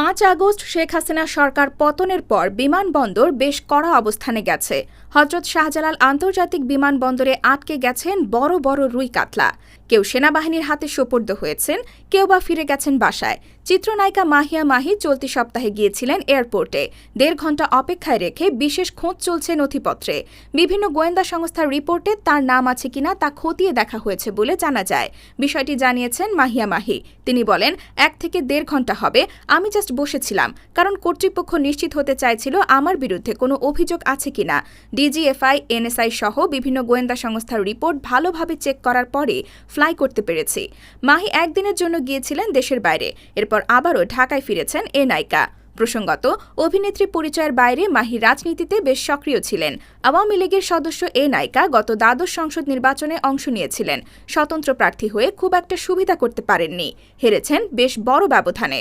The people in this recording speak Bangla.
পাঁচ আগস্ট শেখ হাসিনা সরকার পতনের পর বিমানবন্দর বেশ কড়া অবস্থানে গেছে। হজরত শাহজালাল আন্তর্জাতিক বিমানবন্দরে আটকে গেছেন বড় বড় রুই কাতলা। কেউ সেনাবাহিনীর হাতে সোপর্দ হয়েছেন, কেউ বা ফিরে গেছেন বাসায়। চিত্রনায়িকা মাহিয়া মাহি চলতি সপ্তাহে গিয়েছিলেন এয়ারপোর্টে। দেড় ঘণ্টা অপেক্ষায় রেখে বিশেষ খোঁজ চলছে নথিপত্রে। বিভিন্ন গোয়েন্দা সংস্থার রিপোর্টে তার নাম আছে কিনা তা খতিয়ে দেখা হয়েছে বলে জানা যায়। বিষয়টি জানিয়েছেন মাহিয়া মাহি। তিনি বলেন, এক থেকে দেড় ঘণ্টা হবে। আমি বসেছিলাম, কারণ কর্তৃপক্ষ নিশ্চিত হতে চাইছিল আমার বিরুদ্ধে কোনো অভিযোগ আছে কিনা। ডিজিএফআই, এনএসআই সহ বিভিন্ন গোয়েন্দা সংস্থার রিপোর্ট ভালোভাবে চেক করার পরে ফ্লাই করতে পেরেছি। মাহি একদিনের জন্য গিয়েছিলেন দেশের বাইরে, এরপর আবারও ঢাকায় ফিরেছেন এ নায়িকা। প্রসঙ্গত, অভিনেত্রী পরিচয়ের বাইরে মাহি রাজনীতিতে বেশ সক্রিয় ছিলেন। আওয়ামী লীগের সদস্য এ নায়িকা গত দ্বাদশ সংসদ নির্বাচনে অংশ নিয়েছিলেন। স্বতন্ত্র প্রার্থী হয়ে খুব একটা সুবিধা করতে পারেননি। হেরেছেন বেশ বড় ব্যবধানে।